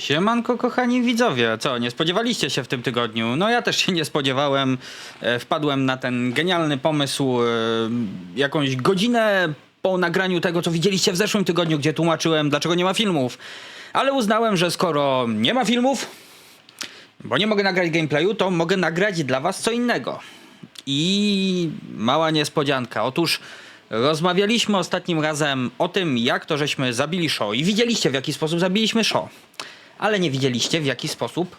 Siemanko, kochani widzowie. Co, nie spodziewaliście się w tym tygodniu? No ja też się nie spodziewałem. E, Wpadłem na ten genialny pomysł e, jakąś godzinę po nagraniu tego, co widzieliście w zeszłym tygodniu, gdzie tłumaczyłem, dlaczego nie ma filmów. Ale uznałem, że skoro nie ma filmów, bo nie mogę nagrać gameplayu, to mogę nagrać dla was co innego. I mała niespodzianka. Otóż rozmawialiśmy ostatnim razem o tym, jak to żeśmy zabili Sho i widzieliście w jaki sposób zabiliśmy Sho. Ale nie widzieliście w jaki sposób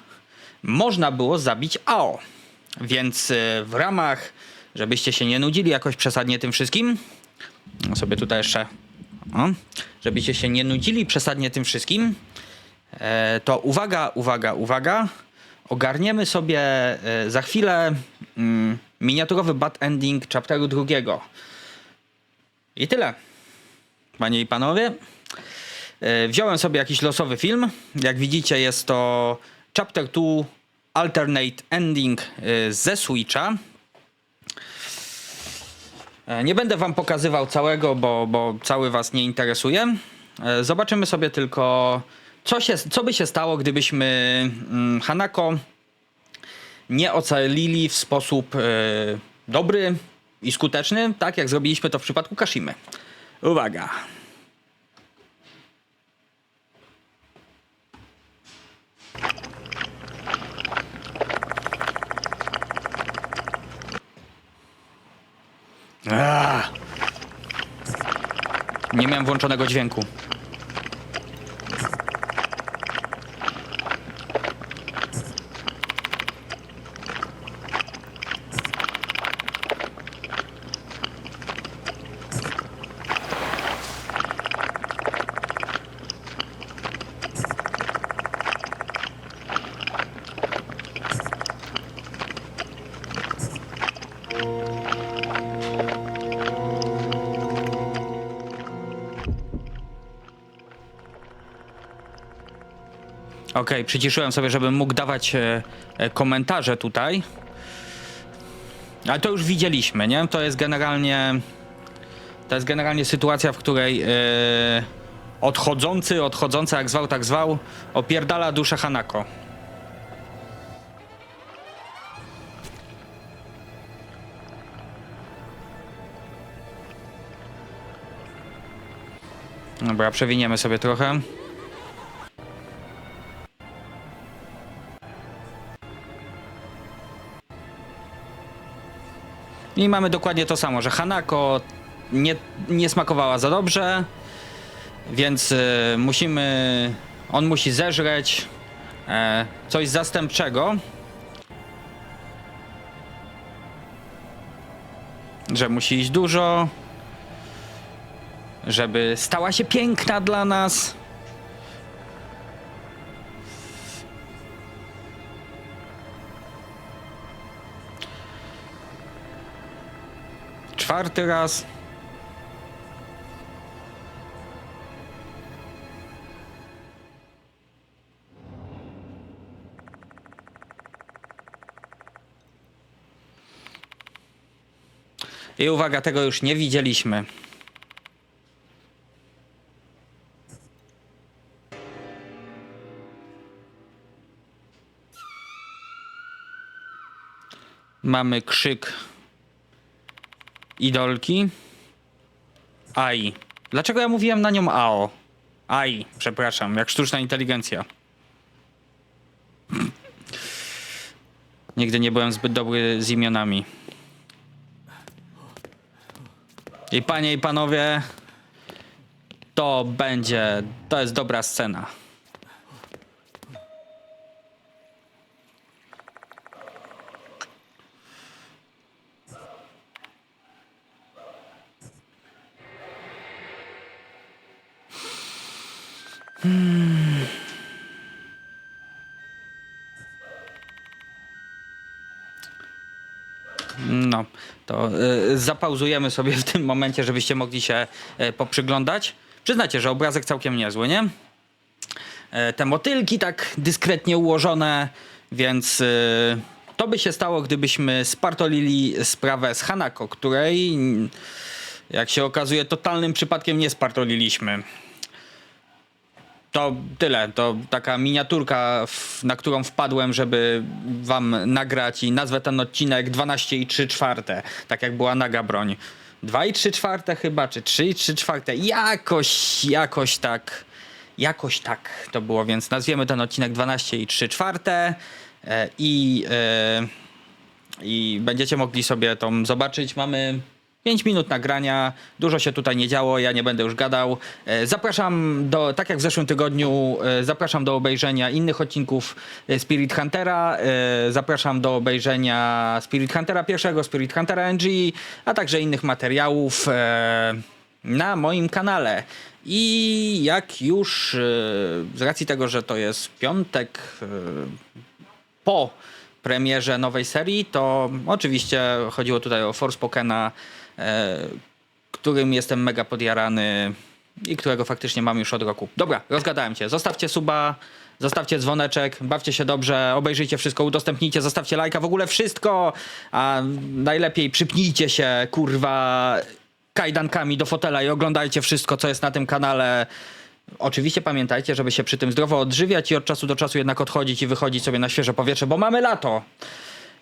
można było zabić Ao. Więc e, w ramach, żebyście się nie nudzili jakoś przesadnie tym wszystkim, no sobie tutaj jeszcze, o, żebyście się nie nudzili przesadnie tym wszystkim, e, to uwaga, uwaga, uwaga, ogarniemy sobie e, za chwilę mm, miniaturowy bad ending chapteru drugiego. I tyle. Panie i panowie, wziąłem sobie jakiś losowy film. Jak widzicie, jest to chapter 2 alternate ending e, ze Switcha. E, Nie będę wam pokazywał całego, bo, bo cały was nie interesuje. E, Zobaczymy sobie tylko, co, się, co by się stało, gdybyśmy mm, Hanako nie ocalili w sposób e, dobry i skuteczny, tak jak zrobiliśmy to w przypadku Kashimy. Uwaga. Nie miałem włączonego dźwięku. Okej, przyciszyłem sobie, żebym mógł dawać e, e, komentarze tutaj. Ale to już widzieliśmy, nie? To jest generalnie. To jest generalnie sytuacja, w której e, odchodzący, odchodzący, jak zwał, tak zwał, opierdala duszę Hanako. Dobra, przewiniemy sobie trochę. I mamy dokładnie to samo, że Hanako nie, nie smakowała za dobrze, więc y, musimy. On musi zeżreć e, coś zastępczego. Że musi iść dużo, żeby stała się piękna dla nas. Czwarty raz. I uwaga, tego już nie widzieliśmy. Mamy krzyk idolki. AI. Dlaczego ja mówiłem na nią AO? AI, przepraszam, jak sztuczna inteligencja. Nigdy nie byłem zbyt dobry z imionami. I panie i panowie, to będzie, to jest dobra scena. No, to y, zapauzujemy sobie w tym momencie, żebyście mogli się y, poprzyglądać. Przyznacie, że obrazek całkiem niezły, nie? E, te motylki tak dyskretnie ułożone, więc y, to by się stało, gdybyśmy spartolili sprawę z Hanako, której, jak się okazuje, totalnym przypadkiem nie spartoliliśmy. To tyle. To taka miniaturka, w, na którą wpadłem, żeby wam nagrać i nazwę ten odcinek 12 i 3 czwarte. Tak jak była naga broń. 2 i 3 czwarte chyba, czy 3 i 3 czwarte. Jakoś, jakoś tak. Jakoś tak to było, więc nazwiemy ten odcinek 12 i 3 czwarte. E, I, e, I będziecie mogli sobie to zobaczyć. Mamy 5 minut nagrania, dużo się tutaj nie działo, ja nie będę już gadał. E, Zapraszam do, tak jak w zeszłym tygodniu, e, zapraszam do obejrzenia innych odcinków e, Spirit Huntera, zapraszam do obejrzenia Spirit Huntera pierwszego, Spirit Huntera NG, a także innych materiałów na moim kanale. I jak już, z racji tego, że to jest piątek, po premierze nowej serii, to oczywiście chodziło tutaj o Forspokena, e, którym jestem mega podjarany i którego faktycznie mam już od roku. Dobra, rozgadałem cię. Zostawcie suba, zostawcie dzwoneczek, bawcie się dobrze, obejrzyjcie wszystko, udostępnijcie, zostawcie lajka, w ogóle wszystko, a najlepiej przypnijcie się, kurwa, kajdankami do fotela i oglądajcie wszystko, co jest na tym kanale. Oczywiście pamiętajcie, żeby się przy tym zdrowo odżywiać i od czasu do czasu jednak odchodzić i wychodzić sobie na świeże powietrze, bo mamy lato.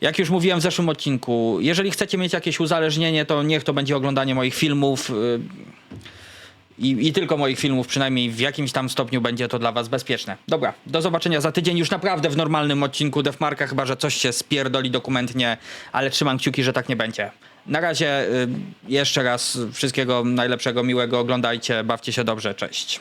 Jak już mówiłem w zeszłym odcinku, jeżeli chcecie mieć jakieś uzależnienie, to niech to będzie oglądanie moich filmów. yy, I, I tylko moich filmów, przynajmniej w jakimś tam stopniu będzie to dla was bezpieczne. Dobra, do zobaczenia za tydzień już naprawdę w normalnym odcinku Defmarka, chyba że coś się spierdoli dokumentnie, ale trzymam kciuki, że tak nie będzie. Na razie y, jeszcze raz wszystkiego najlepszego, miłego, oglądajcie, bawcie się dobrze, cześć.